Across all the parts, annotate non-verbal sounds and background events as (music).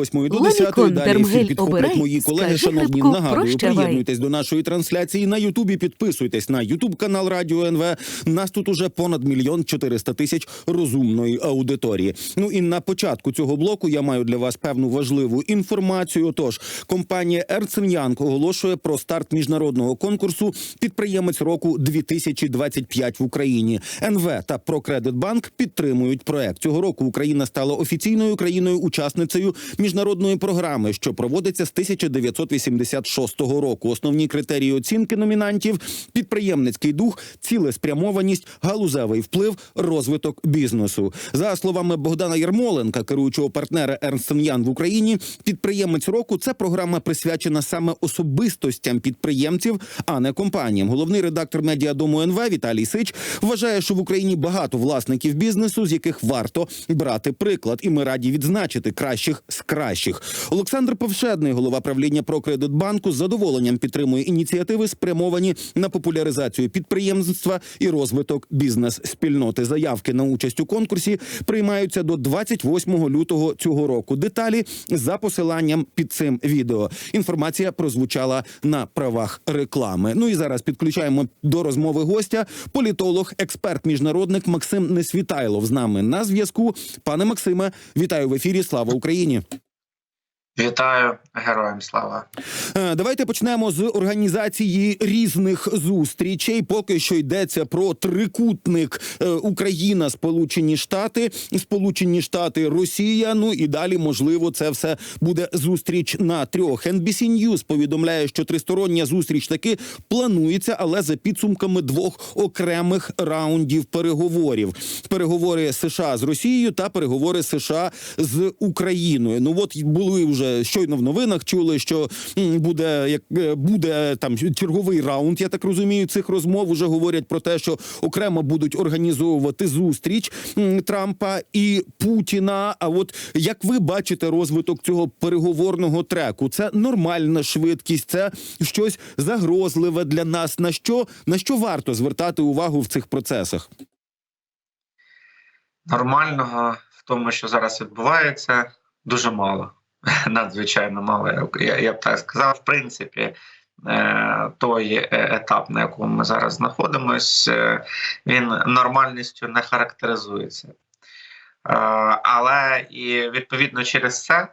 8 до Ламікон 10. Далі Дермгель ефір підхоплять обирай, мої колеги. скажи Шановні, нагадую, прощавай. приєднуйтесь до нашої трансляції на Ютубі. Підписуйтесь на Ютуб канал Радіо НВ. Нас тут уже понад мільйон 400 тисяч розумної аудиторії. Ну і на початку цього блоку я маю для вас певну важливу інформацію. Отож, компанія Young оголошує про старт міжнародного конкурсу підприємець року 2025 в Україні. НВ та Прокредитбанк підтримують проект. Цього року Україна стала офіційною країною-учасницею міжнародної програми, що проводиться з 1986 року. Основні критерії оцінки номінантів: підприємницький дух, цілеспрямованість, галузевий вплив, розвиток бізнесу. За словами Богдана Ярмоленка, керуючого партнера Ernst Young в Україні, підприємець року це програма присвячена саме особистостям підприємців, а не компаніям. Головний редактор медіадому НВ Віталій Сич вважає, що в Україні багато власників бізнесу, з яких варто брати приклад, і ми раді відзначити кращих з. Олександр Повшедний, голова правління Прокредитбанку, з задоволенням підтримує ініціативи, спрямовані на популяризацію підприємництва і розвиток бізнес-спільноти. Заявки на участь у конкурсі приймаються до 28 лютого цього року. Деталі за посиланням під цим відео. Інформація прозвучала на правах реклами. Ну і зараз підключаємо до розмови гостя політолог, експерт, міжнародник Максим Несвітайлов з нами на зв'язку. Пане Максиме, вітаю в ефірі. Слава Україні! Вітаю героям слава. Е, Давайте почнемо з організації різних зустрічей. Поки що йдеться про трикутник е, Україна, Сполучені Штати, Сполучені Штати, Росія. Ну і далі, можливо, це все буде зустріч на трьох. NBC News повідомляє, що тристороння зустріч таки планується, але за підсумками двох окремих раундів переговорів: переговори США з Росією та переговори США з Україною. Ну от були вже щойно в новинах. Чули, що буде як е, буде там черговий раунд. Я так розумію, цих розмов уже говорять про те, що окремо будуть організовувати зустріч Трампа і Путіна. А от як ви бачите розвиток цього переговорного треку? Це нормальна швидкість, це щось загрозливе для нас. На що на що варто звертати увагу в цих процесах? Нормального в тому, що зараз відбувається, дуже мало. (laughs) Надзвичайно мало. Я, я б так сказав, в принципі, е, той е, етап, на якому ми зараз знаходимося, е, він нормальністю не характеризується. Але і відповідно через це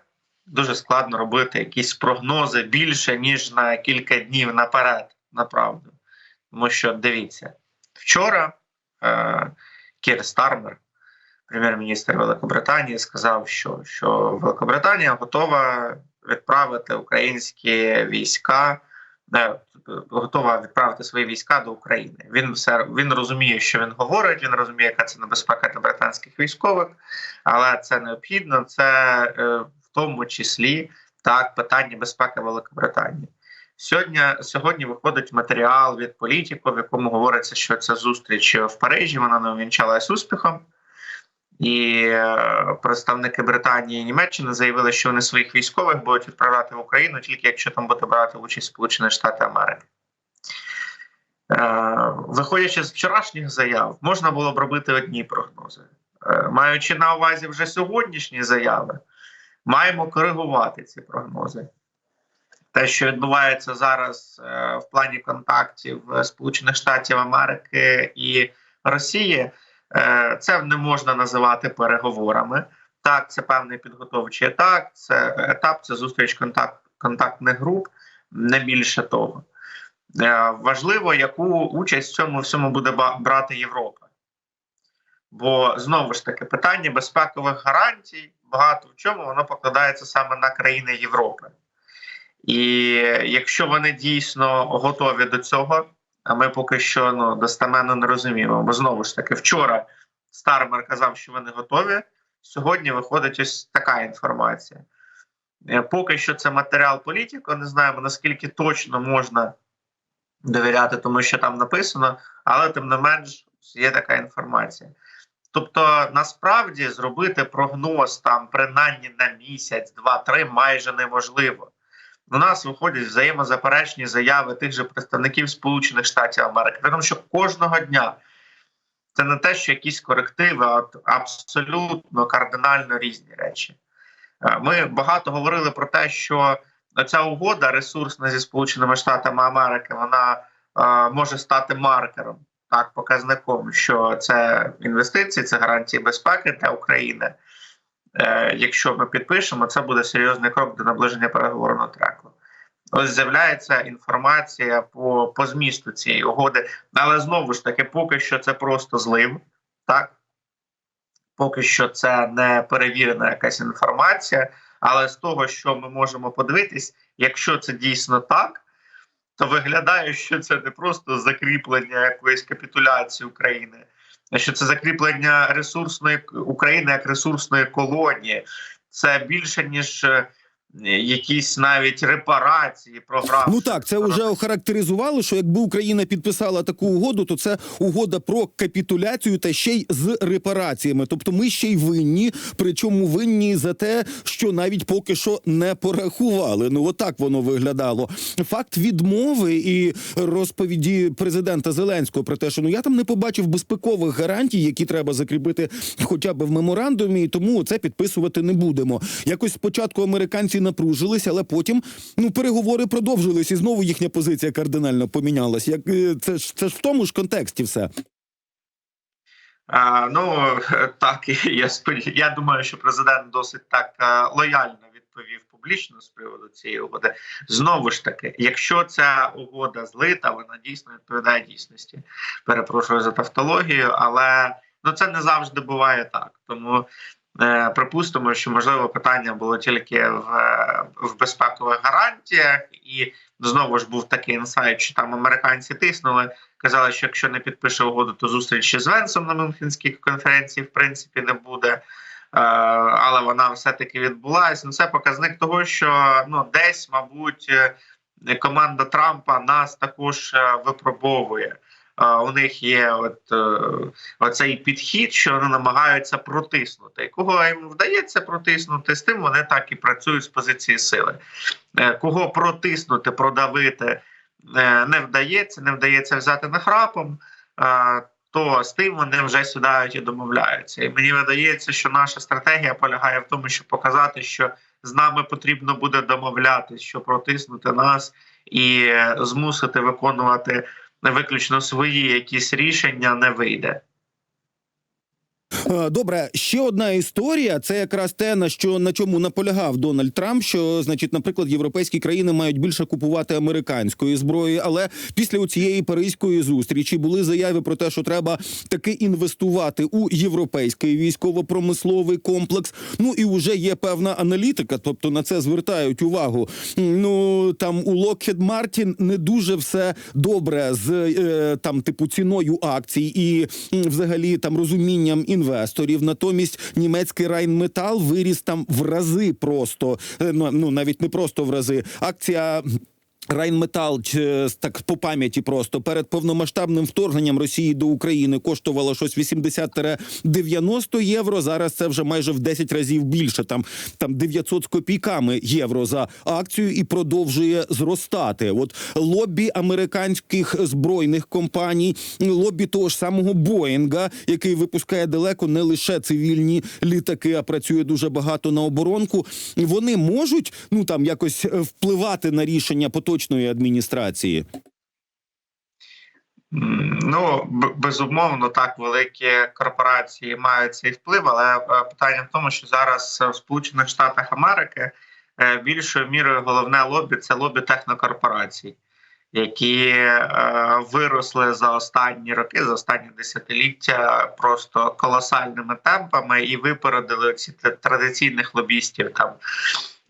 дуже складно робити якісь прогнози більше, ніж на кілька днів наперед, направду. Тому що дивіться, вчора Кір Стармер, прем'єр-міністр Великобританії, сказав, що, що Великобританія готова відправити українські війська, не, готова відправити свої війська до України. Він все він розуміє, що він говорить. Він розуміє, яка це небезпека для британських військових, але це необхідно. Це е, в тому числі так питання безпеки Великобританії. Сьогодні сьогодні виходить матеріал від політику, в якому говориться, що ця зустріч в Парижі вона не увінчалась успіхом. І е, представники Британії і Німеччини заявили, що вони своїх військових будуть відправляти в Україну тільки якщо там буде брати участь Сполучені Штати Америки. Е, Виходячи з вчорашніх заяв, можна було б робити одні прогнози. Е, Маючи на увазі вже сьогоднішні заяви, маємо коригувати ці прогнози. Те, що відбувається зараз в плані контактів Сполучених Штатів Америки і Росії. Е, це не можна називати переговорами. Так, це певний підготовчий етап, це етап, це зустріч контакт, контактних груп, не більше того. Е, Важливо, яку участь в цьому всьому буде брати Європа. Бо знову ж таки питання безпекових гарантій багато в чому воно покладається саме на країни Європи. І якщо вони дійсно готові до цього, ми поки що ну, достеменно не розуміємо. Бо знову ж таки, вчора Стармер казав, що вони готові. Сьогодні виходить ось така інформація. Е, Поки що це матеріал політико, не знаємо наскільки точно можна довіряти, тому що там написано, але тим не менш є така інформація. Тобто, насправді зробити прогноз там принаймні на місяць, два-три майже неможливо до нас виходять взаємозаперечні заяви тих же представників Сполучених Штатів Америки. Тому що кожного дня це не те, що якісь корективи, а абсолютно кардинально різні речі. Е, Ми багато говорили про те, що ця угода ресурсна зі Сполученими Штатами Америки, вона е, може стати маркером, так, показником, що це інвестиції, це гарантії безпеки для України. Е, Якщо ми підпишемо, це буде серйозний крок до наближення переговорного треку. Ось з'являється інформація по, по змісту цієї угоди, але знову ж таки, поки що це просто злив, так поки що це не перевірена якась інформація. Але з того, що ми можемо подивитись, якщо це дійсно так, то виглядає, що це не просто закріплення якоїсь капітуляції України, що це закріплення ресурсної України як ресурсної колонії. Це більше ніж е, якісь навіть репарації програми. Ну так, це вже охарактеризувало, що якби Україна підписала таку угоду, то це угода про капітуляцію та ще й з репараціями. Тобто ми ще й винні, причому винні за те, що навіть поки що не порахували. Ну отак воно виглядало. Факт відмови і розповіді президента Зеленського про те, що ну я там не побачив безпекових гарантій, які треба закріпити хоча б в меморандумі, і тому це підписувати не будемо. Якось спочатку американці напружились, але потім ну переговори продовжились, і знову їхня позиція кардинально помінялась. Як е, це ж це ж в тому ж контексті все. А, ну (laughs) так я сподів... я думаю, що президент досить так е, лояльно відповів публічно з приводу цієї угоди. Знову ж таки, якщо ця угода злита, вона дійсно відповідає дійсності. Перепрошую за тавтологію, але ну це не завжди буває так. Тому припустимо, що можливо питання було тільки в, в безпекових гарантіях, і знову ж був такий інсайт, що там американці тиснули. Казали, що якщо не підпише угоду, то зустрічі з Венсом на Мюнхенській конференції в принципі не буде. Е, але вона все-таки відбулася. Ну, це показник того, що ну десь, мабуть, е, команда Трампа нас також е, випробовує. У них є от е, оцей підхід, що вони намагаються протиснути. Кого їм вдається протиснути, з тим вони так і працюють з позиції сили. Е, Кого протиснути, продавити е, не вдається, не вдається взяти нахрапом, е, то з тим вони вже сідають і домовляються. І мені видається, що наша стратегія полягає в тому, щоб показати, що з нами потрібно буде домовлятись, що протиснути нас і змусити виконувати виключно свої якісь рішення не вийде. Е, Добре, ще одна історія. Це якраз те, на що на чому наполягав Дональд Трамп. Що значить, наприклад, європейські країни мають більше купувати американської зброї. Але після цієї паризької зустрічі були заяви про те, що треба таки інвестувати у європейський військово-промисловий комплекс. Ну і вже є певна аналітика, тобто на це звертають увагу. Ну там у Lockheed Martin не дуже все добре з е, там типу ціною акцій і взагалі там розумінням інвесторів. Натомість німецький Райнметал виріс там в рази просто Е, ну навіть не просто в рази. Акція. Райнметал чи, так по пам'яті просто перед повномасштабним вторгненням Росії до України коштувало щось 80-90 євро. Зараз це вже майже в 10 разів більше. Там там 900 з копійками євро за акцію і продовжує зростати. От лобі американських збройних компаній, лобі того ж самого Боїнга, який випускає далеко не лише цивільні літаки, а працює дуже багато на оборонку. Вони можуть ну там якось е, впливати на рішення поточної адміністрації. Ну безумовно, так великі корпорації мають цей вплив, але е, питання в тому, що зараз в Сполучених Штатах Америки е, більшою мірою головне лобі це лобі технокорпорацій, які е, виросли за останні роки, за останні десятиліття просто колосальними темпами і випередили ці традиційних лобістів там.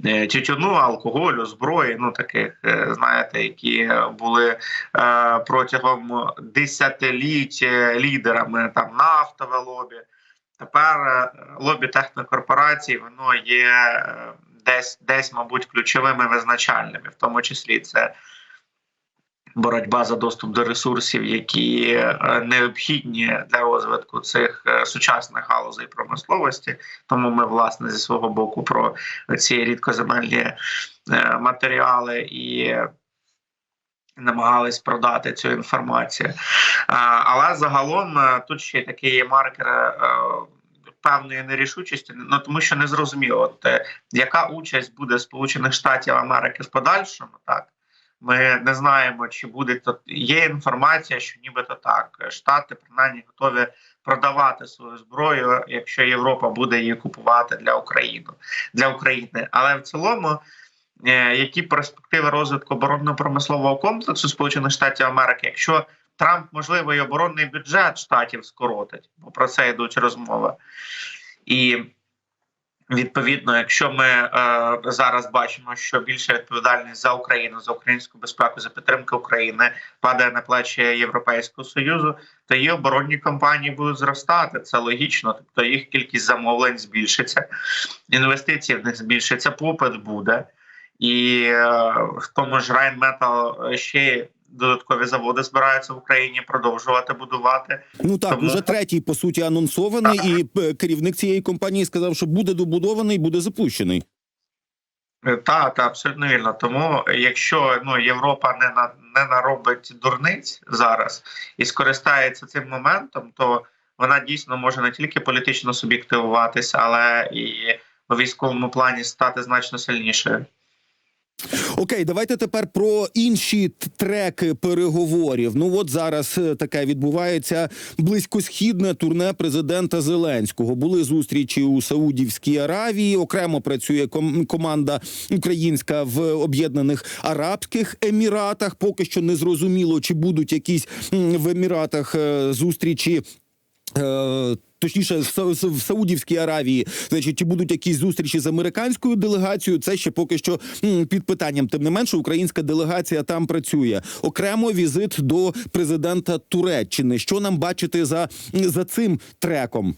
Е, Тютюну, алкоголю, зброї, ну таких, е, знаєте, які були е, протягом десятиліть е, лідерами там нафтове лобі. Тепер е, лобі технокорпорацій воно є е, десь, десь, мабуть, ключовими визначальними, в тому числі це боротьба за доступ до ресурсів, які е, необхідні для розвитку цих е, сучасних галузей промисловості. Тому ми, власне, зі свого боку про ці рідкоземельні е, матеріали і намагались продати цю інформацію. Але загалом тут ще такий маркер певної нерішучості, ну тому що не зрозуміло, яка участь буде Сполучених Штатів Америки в подальшому, так. Ми не знаємо, чи буде то є інформація, що нібито так штати принаймні готові продавати свою зброю, якщо Європа буде її купувати для України для України. Але в цілому, е, які перспективи розвитку оборонно-промислового комплексу Сполучених Штатів Америки, якщо Трамп можливо і оборонний бюджет штатів скоротить, бо про це йдуть розмови. І Відповідно, якщо ми е, зараз бачимо, що більша відповідальність за Україну, за українську безпеку, за підтримку України падає на плечі Європейського союзу, то її оборонні компанії будуть зростати. Це логічно. Тобто їх кількість замовлень збільшиться, інвестиції в них збільшиться, попит буде, і е, в тому ж Rheinmetall ще додаткові заводи збираються в Україні продовжувати будувати. Ну так, Тому- уже третій по суті анонсований, і е, керівник цієї компанії сказав, що буде добудований, буде запущений. Так, та абсолютно вірно. Тому якщо ну Європа не на не наробить дурниць зараз і скористається цим моментом, то вона дійсно може не тільки політично суб'єктивуватися, але і у військовому плані стати значно сильнішою. Окей, давайте тепер про інші треки переговорів. Ну от зараз е, таке відбувається близькосхідне турне президента Зеленського. Були зустрічі у Саудівській Аравії. Окремо працює команда українська в Об'єднаних Арабських Еміратах. Поки що не зрозуміло, чи будуть якісь в Еміратах е, зустрічі. Е, Точніше, в Са- Са- в Саудівській Аравії, значить, чи будуть якісь зустрічі з американською делегацією? Це ще поки що під питанням. Тим не менше, українська делегація там працює. Окремо візит до президента Туреччини. Що нам бачити за, за цим треком?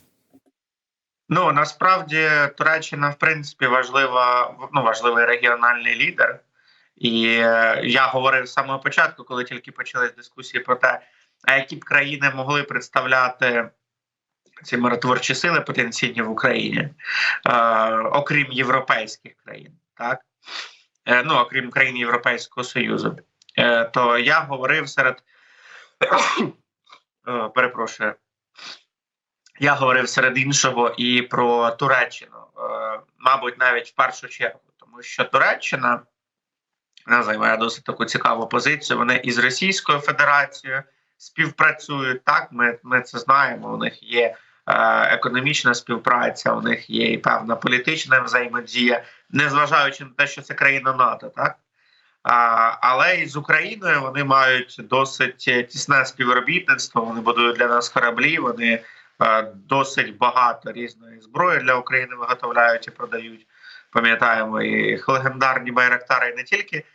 Ну насправді Туреччина, в принципі, важлива, ну важливий регіональний лідер. І е, я говорив з самого початку, коли тільки почались дискусії про те, а які б країни могли представляти ці миротворчі сили потенційні в Україні, е, окрім європейських країн, так е, ну окрім країн Європейського Союзу, е, то я говорив серед (coughs) е, перепрошую. Я говорив серед іншого і про Туреччину, е, мабуть, навіть в першу чергу, тому що Туреччина вона займає досить таку цікаву позицію. Вони із Російською Федерацією співпрацюють. Так, ми, ми це знаємо. У них є економічна співпраця, у них є і певна політична взаємодія, незважаючи на те, що це країна НАТО, так. Але і з Україною вони мають досить тісне співробітництво. Вони будують для нас кораблі. Вони е, досить багато різної зброї для України виготовляють і продають. Пам'ятаємо і легендарні байрактари, і не тільки.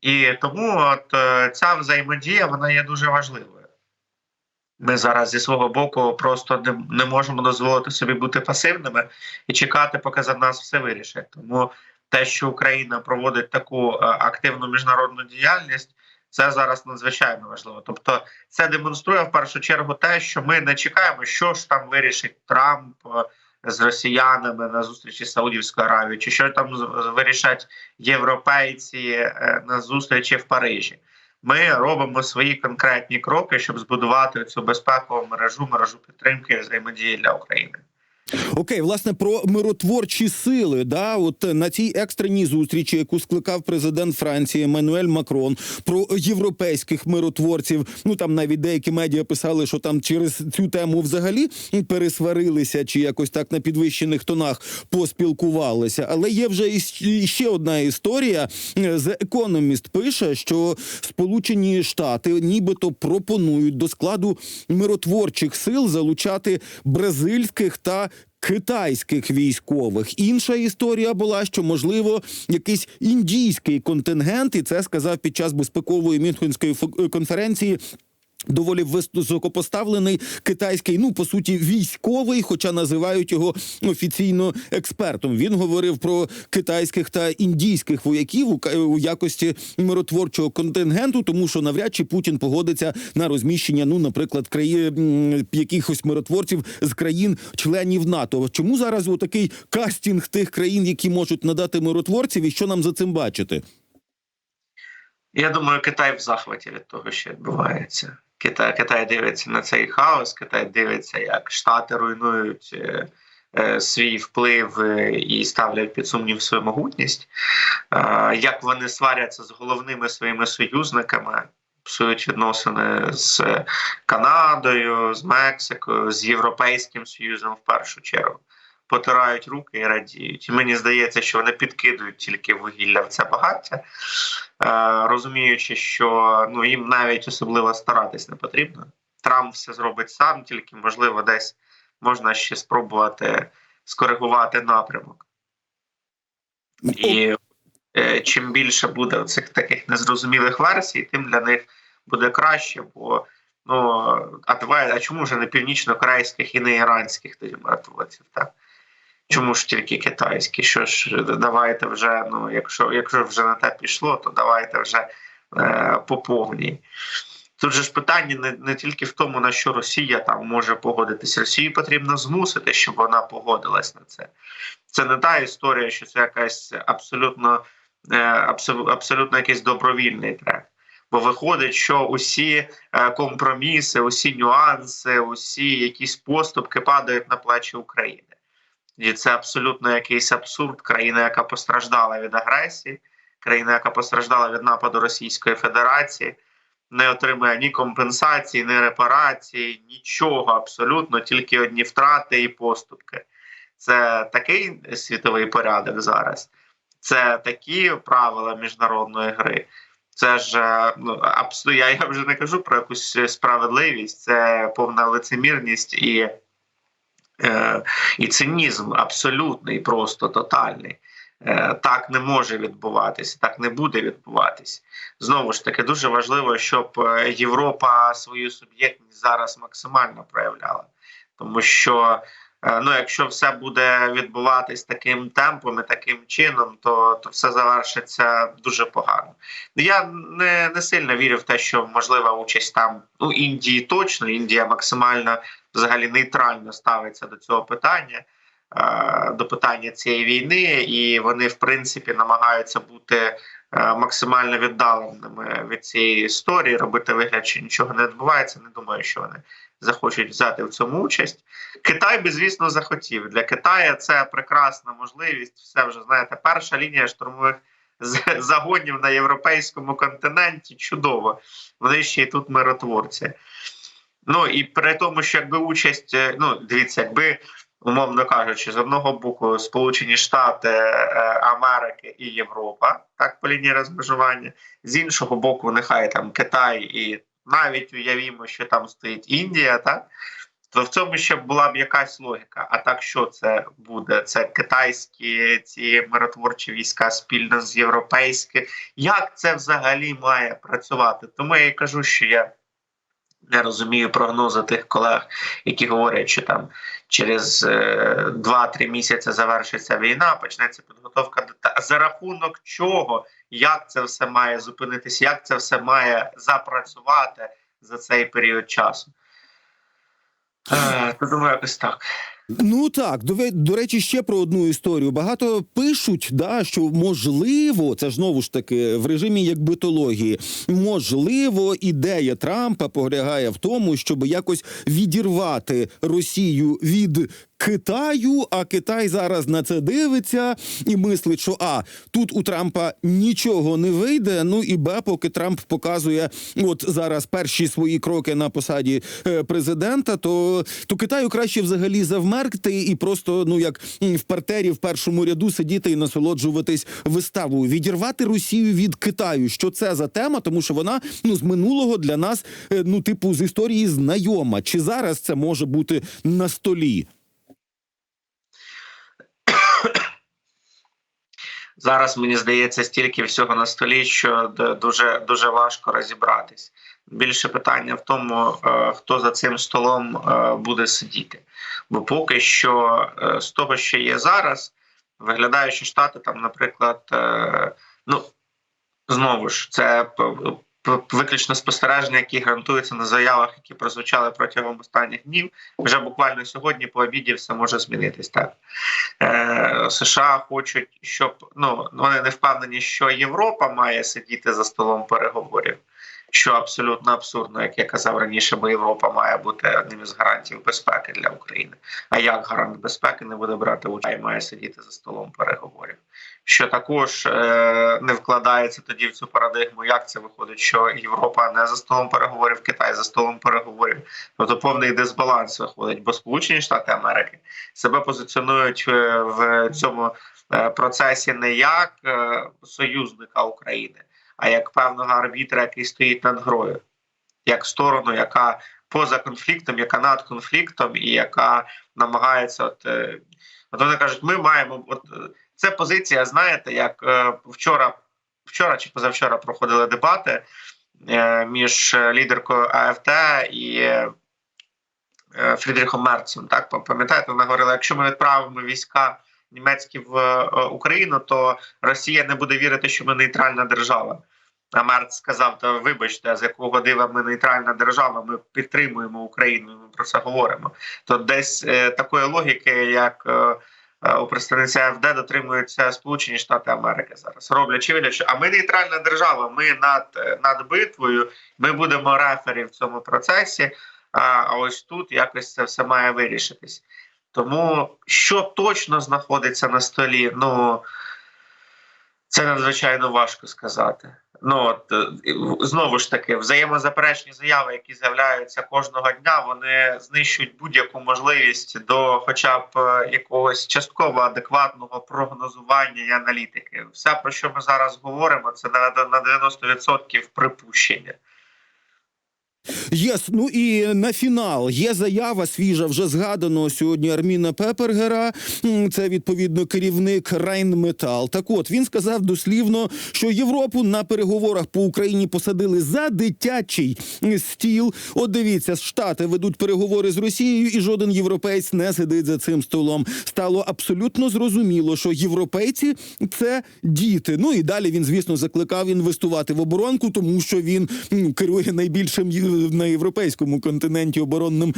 І тому от е, ця взаємодія вона є дуже важливою. Ми зараз зі свого боку просто не, не можемо дозволити собі бути пасивними і чекати, поки за нас все вирішать. Тому те, що Україна проводить таку е, активну міжнародну діяльність, це зараз надзвичайно важливо. Тобто, це демонструє в першу чергу те, що ми не чекаємо, що ж там вирішить Трамп е, з росіянами на зустрічі з Саудівською Аравією, чи що там вирішать європейці е, на зустрічі в Парижі. Ми робимо свої конкретні кроки, щоб збудувати цю безпекову мережу, мережу підтримки і взаємодії для України. Окей, власне, про миротворчі сили. Да, от е, на цій екстреній зустрічі, яку скликав президент Франції Еммануель Макрон, про європейських миротворців. Ну там навіть деякі медіа писали, що там через цю тему взагалі пересварилися, чи якось так на підвищених тонах поспілкувалися. Але є вже і ще одна історія. The Economist пише, що Сполучені Штати нібито пропонують до складу миротворчих сил залучати бразильських та китайських військових. Інша історія була, що можливо якийсь індійський контингент, і це сказав під час безпекової Мюнхенської конференції. Доволі високопоставлений китайський, ну по суті, військовий, хоча називають його офіційно експертом. Він говорив про китайських та індійських вояків у, якості миротворчого контингенту, тому що навряд чи Путін погодиться на розміщення, ну, наприклад, краї... якихось миротворців з країн-членів НАТО. Чому зараз отакий кастинг тих країн, які можуть надати миротворців, і що нам за цим бачити? Я думаю, Китай в захваті від того, що відбувається. Китай, Китай дивиться на цей хаос, Китай дивиться, як Штати руйнують е, е, свій вплив е, і ставлять під сумнів свою могутність, е, як вони сваряться з головними своїми союзниками, псують відносини з Канадою, з Мексикою, з Європейським Союзом в першу чергу. Потирають руки і радіють. І мені здається, що вони підкидують тільки вугілля в це багаття, е, розуміючи, що ну їм навіть особливо старатись не потрібно. Трамп все зробить сам, тільки можливо, десь можна ще спробувати скоригувати напрямок. І е, чим більше буде цих таких незрозумілих версій, тим для них буде краще. Бо ну а давай, а чому ж не північно-корейських і не іранських тоді миротворців? Так чому ж тільки китайські? Що ж, давайте вже, ну якщо якщо вже на те пішло, то давайте вже е, по повній. Тут же ж питання не, не тільки в тому, на що Росія там може погодитись. Росію потрібно змусити, щоб вона погодилась на це. Це не та історія, що це якась абсолютно е, абсолютно якийсь добровільний трек. Бо виходить, що усі е, компроміси, усі нюанси, усі якісь поступки падають на плечі України. І це абсолютно якийсь абсурд. Країна, яка постраждала від агресії, країна, яка постраждала від нападу Російської Федерації, не отримує ні компенсації, ні репарації, нічого абсолютно, тільки одні втрати і поступки. Це такий світовий порядок зараз. Це такі правила міжнародної гри. Це ж ну абсолютно я, вже не кажу про якусь справедливість, це повна лицемірність і е, і цинізм абсолютний, просто тотальний. Е, так не може відбуватися, так не буде відбуватись. Знову ж таки, дуже важливо, щоб Європа свою суб'єктність зараз максимально проявляла, тому що. Ну, якщо все буде відбуватись таким темпом і таким чином, то то все завершиться дуже погано. Я не не сильно вірю в те, що можлива участь там ну Індії точно Індія максимально взагалі нейтрально ставиться до цього питання, до питання цієї війни, і вони в принципі намагаються бути максимально віддаленими від цієї історії, робити вигляд, що нічого не відбувається. Не думаю, що вони захочуть взяти в цьому участь. Китай би, звісно, захотів. Для Китаю це прекрасна можливість. Все вже знаєте, перша лінія штурмових загонів на європейському континенті. Чудово. Вони ще й тут миротворці. Ну і при тому, що якби участь, ну дивіться, якби. Умовно кажучи, з одного боку Сполучені Штати Америки і Європа, так по лінії розмежування, з іншого боку, нехай там Китай і навіть уявімо, що там стоїть Індія, так то в цьому ще була б якась логіка. А так що це буде? Це китайські ці миротворчі війська спільно з європейськими. Як це взагалі має працювати? Тому я і кажу, що я. Не розумію прогнози тих колег, які говорять, що там через е, 2-3 місяці завершиться війна, почнеться підготовка до за рахунок чого, як це все має зупинитися, як це все має запрацювати за цей період часу. Е, то думаю, якось так. Ну так, до, до речі, ще про одну історію. Багато пишуть, да, що можливо, це ж знову ж таки в режимі як битології, можливо, ідея Трампа полягає в тому, щоб якось відірвати Росію від Китаю, а Китай зараз на це дивиться і мислить, що а тут у Трампа нічого не вийде. Ну і Б, поки Трамп показує от зараз перші свої кроки на посаді е, президента, то то Китаю краще взагалі завмерти і просто ну як в партері в першому ряду сидіти і насолоджуватись виставою, відірвати Росію від Китаю. Що це за тема? Тому що вона ну з минулого для нас е, ну типу з історії знайома. Чи зараз це може бути на столі? Зараз мені здається стільки всього на столі, що дуже дуже важко розібратись. Більше питання в тому, хто за цим столом буде сидіти. Бо поки що з того, що є зараз, виглядає, що штати там, наприклад, ну знову ж це виключно спостереження, які гарантуються на заявах, які прозвучали протягом останніх днів. Вже буквально сьогодні по обіді все може змінитись. Так е, США хочуть, щоб ну вони не впевнені, що Європа має сидіти за столом переговорів. Що абсолютно абсурдно, як я казав раніше, бо Європа має бути одним із гарантів безпеки для України. А як гарант безпеки не буде брати участь має сидіти за столом переговорів? Що також е, не вкладається тоді в цю парадигму, як це виходить, що Європа не за столом переговорів, Китай за столом переговорів. Тобто повний дисбаланс виходить, бо Сполучені Штати Америки себе позиціонують е, в цьому е, процесі не як е, союзника України, а як певного арбітра, який стоїть над грою, як сторону, яка поза конфліктом, яка над конфліктом, і яка намагається, от, е, от вони кажуть, ми маємо от е, це позиція. Знаєте, як е, вчора, вчора чи позавчора проходили дебати між лідеркою АФТ і Фрідріхом Мерцем. Так пам'ятаєте, вона говорила: якщо ми відправимо війська німецькі в Україну, то Росія не буде вірити, що ми нейтральна держава. Мерц сказав: та вибачте, з якого дива ми нейтральна держава, ми підтримуємо Україну. Ми про це говоримо. То десь е, такої логіки, як е, е, у представниці АФД дотримуються Сполучені Штати Америки зараз, вигляд, що а ми нейтральна держава. Ми над, е, над битвою, ми будемо рефері в цьому процесі. А, а ось тут якось це все має вирішитись. Тому що точно знаходиться на столі, ну це надзвичайно важко сказати. Ну от е, знову ж таки, взаємозаперечні заяви, які з'являються кожного дня, вони знищують будь-яку можливість до, хоча б е, якогось частково адекватного прогнозування і аналітики. Все про що ми зараз говоримо, це на на 90% припущення. Єс, ну і на фінал є заява свіжа, вже згаданого сьогодні Арміна Пепергера. Це відповідно керівник Райнметал. Так от він сказав дослівно, що Європу на переговорах по Україні посадили за дитячий стіл. От дивіться, штати ведуть переговори з Росією, і жоден європейць не сидить за цим столом. Стало абсолютно зрозуміло, що європейці це діти. Ну і далі він, звісно, закликав інвестувати в оборонку, тому що він керує найбільшим на європейському континенті оборонним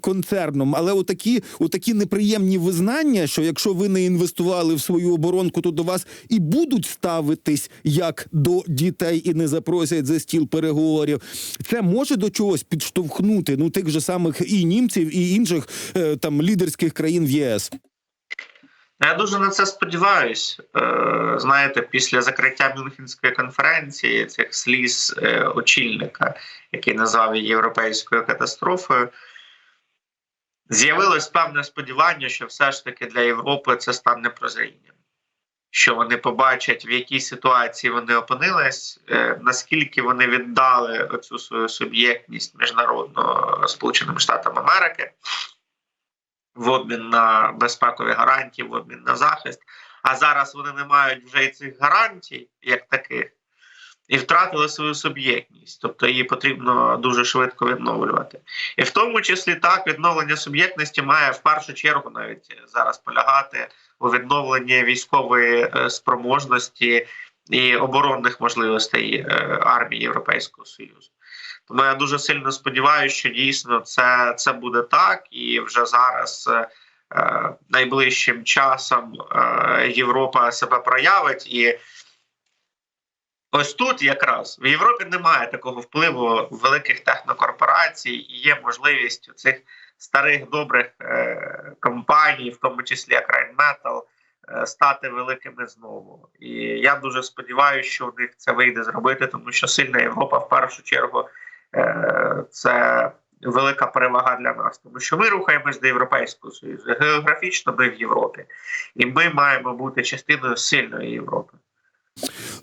концерном. Але отакі, отакі неприємні визнання, що якщо ви не інвестували в свою оборонку, то до вас і будуть ставитись як до дітей і не запросять за стіл переговорів. Це може до чогось підштовхнути ну тих же самих і німців, і інших е, там лідерських країн в ЄС. Я дуже на це сподіваюсь. Е, знаєте, після закриття Мюнхенської конференції цих сліз е, очільника, який назвав її європейською катастрофою, з'явилось певне сподівання, що все ж таки для Європи це стане прозрінням. Що вони побачать, в якій ситуації вони опинились, е, наскільки вони віддали оцю свою суб'єктність міжнародну Сполученим Штатам Америки в обмін на безпекові гарантії, в обмін на захист. А зараз вони не мають вже і цих гарантій, як таких, і втратили свою суб'єктність. Тобто її потрібно дуже швидко відновлювати. І в тому числі так, відновлення суб'єктності має в першу чергу навіть зараз полягати у відновленні військової е, спроможності і оборонних можливостей е, армії Європейського Союзу. Тому я дуже сильно сподіваюся, що дійсно це, це буде так, і вже зараз е, е, найближчим часом е, Європа себе проявить. І ось тут якраз в Європі немає такого впливу великих технокорпорацій, і є можливість у цих старих добрих е, компаній, в тому числі як Rheinmetall, е, стати великими знову. І я дуже сподіваюся, що у них це вийде зробити, тому що сильна Європа в першу чергу. Е, це велика перевага для нас, тому що ми рухаємось до Європейського Союзу. Географічно ми в Європі, і ми маємо бути частиною сильної Європи.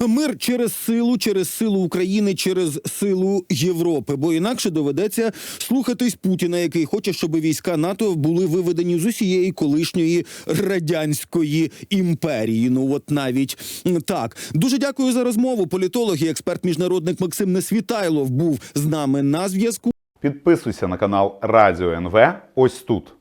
Мир через силу, через силу України, через силу Європи. Бо інакше доведеться слухатись Путіна, який хоче, щоб війська НАТО були виведені з усієї колишньої радянської імперії. Ну от навіть так. Дуже дякую за розмову. Політолог і експерт міжнародник Максим Несвітайлов був з нами на зв'язку. Підписуйся на канал Радіо НВ ось тут.